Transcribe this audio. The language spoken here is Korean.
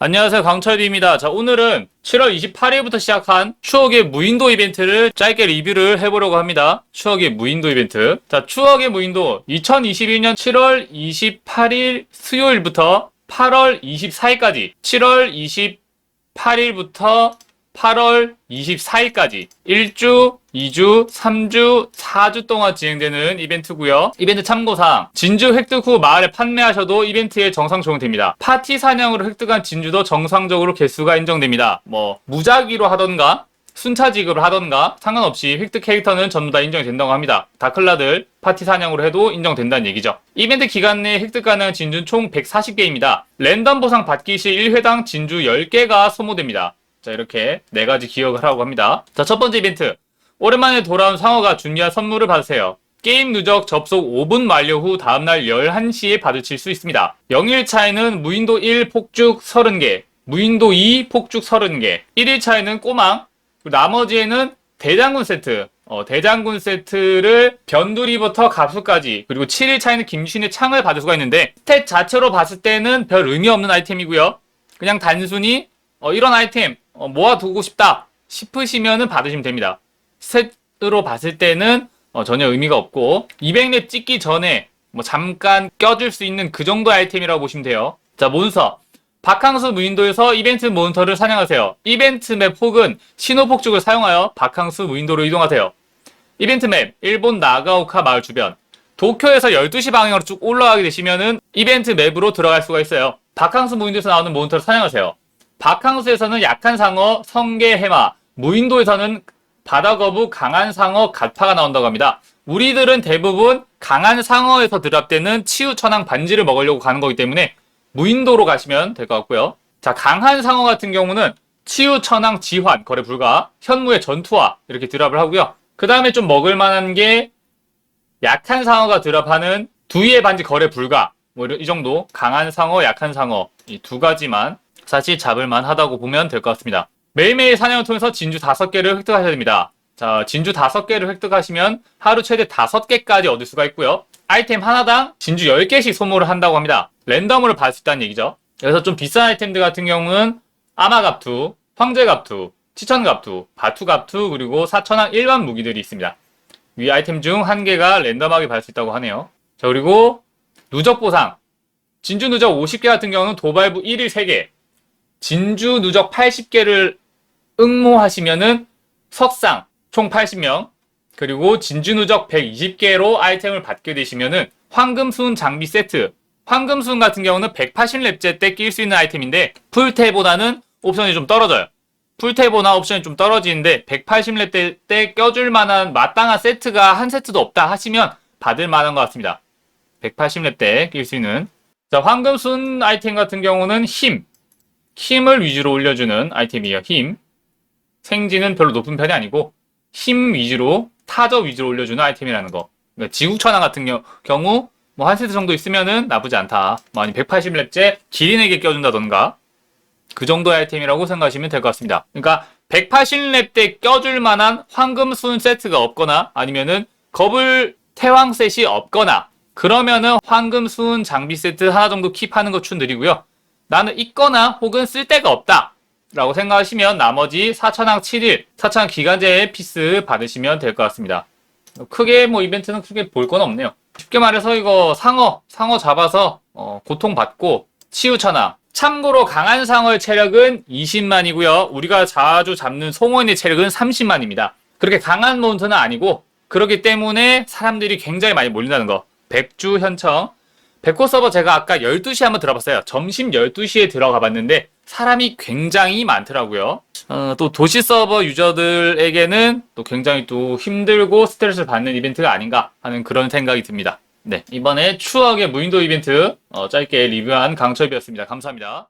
안녕하세요 강철디입니다. 자 오늘은 7월 28일부터 시작한 추억의 무인도 이벤트를 짧게 리뷰를 해보려고 합니다. 추억의 무인도 이벤트. 자 추억의 무인도 2021년 7월 28일 수요일부터 8월 24일까지 7월 28일부터 8월 24일까지 1주, 2주, 3주, 4주 동안 진행되는 이벤트고요. 이벤트 참고사항 진주 획득 후 마을에 판매하셔도 이벤트에 정상 적용됩니다. 파티 사냥으로 획득한 진주도 정상적으로 개수가 인정됩니다. 뭐 무작위로 하던가 순차직으로 하던가 상관없이 획득 캐릭터는 전부 다 인정이 된다고 합니다. 다클라들 파티 사냥으로 해도 인정된다는 얘기죠. 이벤트 기간 내에 획득 가능한 진주는 총 140개입니다. 랜덤 보상 받기 시 1회당 진주 10개가 소모됩니다. 자, 이렇게 네 가지 기억을 하라고 합니다. 자, 첫 번째 이벤트. 오랜만에 돌아온 상어가 준비한 선물을 받으세요. 게임 누적 접속 5분 만료 후 다음날 11시에 받으실 수 있습니다. 0일차에는 무인도 1 폭죽 30개, 무인도 2 폭죽 30개, 1일차에는 꼬망, 나머지에는 대장군 세트, 어, 대장군 세트를 변두리부터 갑수까지 그리고 7일 차에는 김신의 창을 받을 수가 있는데 스탯 자체로 봤을 때는 별 의미 없는 아이템이고요. 그냥 단순히 어, 이런 아이템 어, 모아두고 싶다 싶으시면은 받으시면 됩니다. 스탯으로 봤을 때는 어, 전혀 의미가 없고 200렙 찍기 전에 뭐 잠깐 껴줄 수 있는 그 정도 아이템이라고 보시면 돼요. 자 몬스터 바캉스 무인도에서 이벤트 몬스터를 사냥하세요. 이벤트 맵 혹은 신호폭죽을 사용하여 바캉스 무인도로 이동하세요. 이벤트 맵 일본 나가오카 마을 주변 도쿄에서 12시 방향으로 쭉 올라가게 되시면은 이벤트 맵으로 들어갈 수가 있어요. 바캉스 무인도에서 나오는 몬스터를 사냥하세요. 바캉스에서는 약한 상어, 성게, 해마, 무인도에서는 바다거북, 강한 상어, 갓파가 나온다고 합니다. 우리들은 대부분 강한 상어에서 드랍되는 치유 천왕 반지를 먹으려고 가는 거기 때문에 무인도로 가시면 될 것 같고요. 자, 강한 상어 같은 경우는 치유 천왕 지환 거래 불가, 현무의 전투화 이렇게 드랍을 하고요. 그 다음에 좀 먹을 만한 게 약한 상어가 드랍하는 두이의 반지 거래 불가 뭐 이 정도 강한 상어, 약한 상어 이 두 가지만 사실 잡을만 하다고 보면 될 것 같습니다. 매일매일 사냥을 통해서 진주 5개를 획득하셔야 됩니다. 자, 진주 5개를 획득하시면 하루 최대 5개까지 얻을 수가 있고요. 아이템 하나당 진주 10개씩 소모를 한다고 합니다. 랜덤으로 받을 수 있다는 얘기죠. 그래서 좀 비싼 아이템들 같은 경우는 아마갑투, 황제갑투, 치천갑투, 바투갑투, 그리고 사천왕 일반 무기들이 있습니다. 위 아이템 중 한 개가 랜덤하게 받을 수 있다고 하네요. 자, 그리고 누적 보상. 진주 누적 50개 같은 경우는 도발부 1일 3개, 진주 누적 80개를 응모하시면은 석상 총 80명, 그리고 진주 누적 120개로 아이템을 받게 되시면은 황금수은 장비 세트. 황금수은 같은 경우는 180렙제 때 낄 수 있는 아이템인데 풀테보다는 옵션이 좀 떨어져요. 풀테보나 옵션이 좀 떨어지는데 180렙 때, 때 껴줄 만한 마땅한 세트가 한 세트도 없다 하시면 받을 만한 것 같습니다. 180렙 때 낄 수 있는 자 황금순 아이템 같은 경우는 힘 힘을 위주로 올려주는 아이템이에요 힘. 생지는 별로 높은 편이 아니고 힘 위주로 타저 위주로 올려주는 아이템이라는 거. 그러니까 지국천왕 같은 겨- 경우 뭐 한 세트 정도 있으면은 나쁘지 않다. 뭐 아니 180렙째 기린에게 껴준다던가 그 정도의 아이템이라고 생각하시면 될 것 같습니다. 그러니까 180렙 때 껴줄 만한 황금순 세트가 없거나 아니면은 거불 태왕 셋이 없거나 그러면은 황금 수은 장비 세트 하나 정도 킵하는 거 추천드리고요. 나는 있거나 혹은 쓸 데가 없다. 라고 생각하시면 나머지 4천왕 7일, 4천왕 기간제 피스 받으시면 될 것 같습니다. 크게 뭐 이벤트는 크게 볼 건 없네요. 쉽게 말해서 이거 상어, 상어 잡아서 어, 고통받고 치유천왕. 참고로 강한 상어의 체력은 20만이고요. 우리가 자주 잡는 송원의 체력은 30만입니다. 그렇게 강한 몬스터는 아니고 그렇기 때문에 사람들이 굉장히 많이 몰린다는 거. 백주 현청. 백호 서버 제가 아까 12시에 한번 들어봤어요. 점심 12시에 들어가 봤는데 사람이 굉장히 많더라고요. 어, 또 도시 서버 유저들에게는 또 굉장히 또 힘들고 스트레스를 받는 이벤트가 아닌가 하는 그런 생각이 듭니다. 네. 이번에 추억의 무인도 이벤트 어, 짧게 리뷰한 강철비였습니다. 감사합니다.